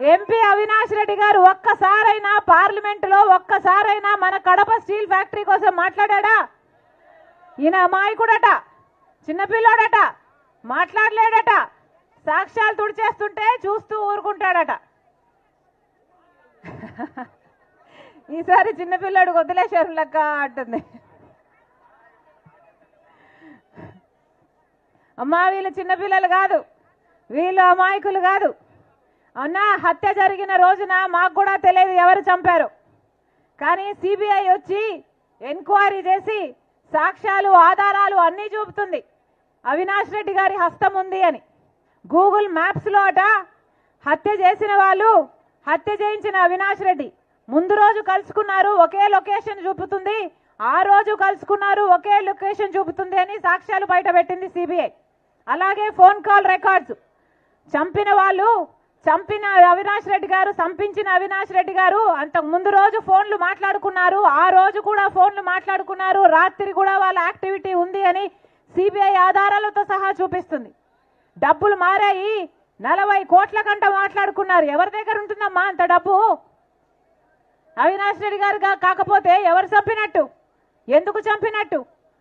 MP Avinash Reddy గారు ఒక్కసారైనా పార్లమెంటులో ఒక్కసారైనా మన కడప స్టీల్ ఫ్యాక్టరీ కోసం మాట్లాడా ఈయన అమాయకుడట చిన్నపిల్లోడట మాట్లాడలేడట సాక్ష్యాలు తుడిచేస్తుంటే చూస్తూ ఊరుకుంటాడట. ఈసారి చిన్నపిల్లాడు వదిలేశారు లెక్క అంటుంది. అమ్మా వీళ్ళు చిన్నపిల్లలు కాదు వీళ్ళు అమాయకులు కాదు. అన్నా హత్య జరిగిన రోజున మాకు కూడా తెలియదు ఎవరు చంపారు. కానీ సిబిఐ వచ్చి ఎంక్వైరీ చేసి సాక్ష్యాలు ఆధారాలు అన్నీ చూపుతుంది. అవినాష్ రెడ్డి గారి హస్తం ఉంది అని. గూగుల్ మ్యాప్స్లో అట హత్య చేసిన వాళ్ళు హత్య చేయించిన అవినాష్ రెడ్డి. ముందు రోజు కలుసుకున్నారు ఒకే లొకేషన్ చూపుతుంది. ఆ రోజు కలుసుకున్నారు ఒకే లొకేషన్ చూపుతుంది అని సాక్ష్యాలు బయట పెట్టింది సిబిఐ. అలాగే ఫోన్ కాల్ రికార్డ్స్. చంపిన వాళ్ళు చంపిన అవినాష్ రెడ్డి గారు చంపించిన అవినాష్ రెడ్డి గారు అంతకు ముందు రోజు ఫోన్లు మాట్లాడుకున్నారు. ఆ రోజు కూడా ఫోన్లు మాట్లాడుకున్నారు. రాత్రి కూడా వాళ్ళ యాక్టివిటీ ఉంది అని సిబిఐ ఆధారాలతో సహా చూపిస్తుంది. డబ్బులు మారాయి. నలభై కోట్ల కంట మాట్లాడుకున్నారు. ఎవరి దగ్గర ఉంటుందమ్మా అంత డబ్బు? అవినాష్ రెడ్డి గారు కాకపోతే ఎవరు చంపినట్టు? ఎందుకు చంపినట్టు?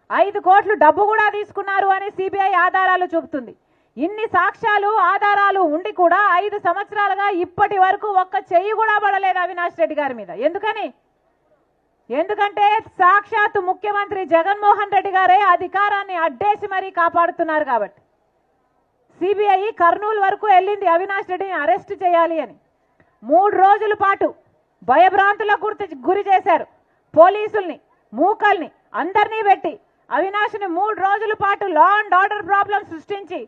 ఐదు కోట్లు డబ్బు కూడా తీసుకున్నారు అని సిబిఐ ఆధారాలు చూపుతుంది. ఇన్ని సాక్ష్యాలు ఆధారాలు ఉండి కూడా ఐదు సంవత్సరాలుగా ఇప్పటి వరకు ఒక్క చెయ్యి కూడా పడలేదు అవినాష్ రెడ్డి గారి మీద. ఎందుకని? ఎందుకంటే సాక్షాత్ ముఖ్యమంత్రి జగన్మోహన్ రెడ్డి గారే అధికారాన్ని అడ్డేసి మరీ కాపాడుతున్నారు కాబట్టి. సిబిఐ కర్నూలు వరకు వెళ్ళింది అవినాష్ రెడ్డిని అరెస్ట్ చేయాలి అని. మూడు రోజుల పాటు భయభ్రాంతులకు గుర్తు గురి చేశారు పోలీసుల్ని మూకల్ని అందరినీ పెట్టి. అవినాష్ని మూడు రోజుల పాటు లా అండ్ ఆర్డర్ ప్రాబ్లం సృష్టించి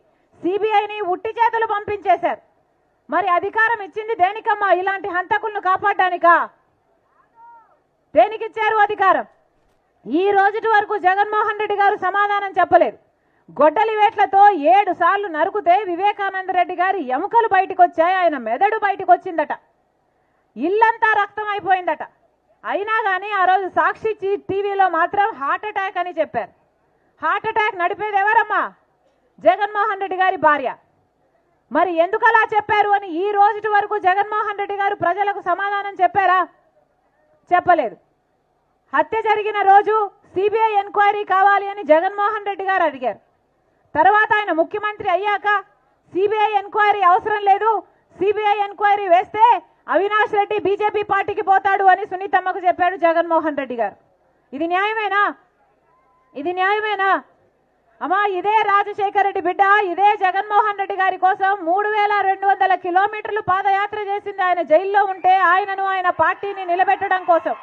సిబిఐని ఉట్టి చేతులు పంపించేశారు. మరి అధికారం ఇచ్చింది దేనికమ్మా? ఇలాంటి హంతకులను కాపాడడానికా? దేనికిచ్చారు అధికారం? ఈ రోజుటి వరకు జగన్మోహన్ రెడ్డి గారు సమాధానం చెప్పలేదు. గొడ్డలి వేట్లతో ఏడు సార్లు నరుకుతే వివేకానంద రెడ్డి గారి ఎముకలు బయటకు వచ్చాయి ఆయన మెదడు బయటకు వచ్చిందట ఇల్లంతా రక్తం అయిపోయిందట. అయినా కానీ ఆ రోజు సాక్షి టీవీలో మాత్రం హార్ట్ అటాక్ అని చెప్పారు. హార్ట్ అటాక్ నడిపేది ఎవరమ్మా? జగన్మోహన్ రెడ్డి గారి భార్య. మరి ఎందుకు అలా చెప్పారు అని ఈ రోజుటి వరకు జగన్మోహన్ రెడ్డి గారు ప్రజలకు సమాధానం చెప్పారా? చెప్పలేదు. హత్య జరిగిన రోజు సిబిఐ ఎంక్వైరీ కావాలి అని జగన్మోహన్ రెడ్డి గారు అడిగారు. తర్వాత ఆయన ముఖ్యమంత్రి అయ్యాక సిబిఐ ఎంక్వైరీ అవసరం లేదు సిబిఐ ఎంక్వైరీ వేస్తే అవినాష్ రెడ్డి బీజేపీ పార్టీకి పోతాడు అని సునీతమ్మకు చెప్పాడు జగన్మోహన్ రెడ్డి గారు. ఇది న్యాయమేనా? ఇది న్యాయమేనా? అమ్మా ఇదే రాజశేఖర రెడ్డి బిడ్డ ఇదే జగన్మోహన్ రెడ్డి గారి కోసం మూడు వేల రెండు వందల కిలోమీటర్లు పాదయాత్ర చేసింది. ఆయన జైల్లో ఉంటే ఆయనను ఆయన పార్టీని నిలబెట్టడం కోసం.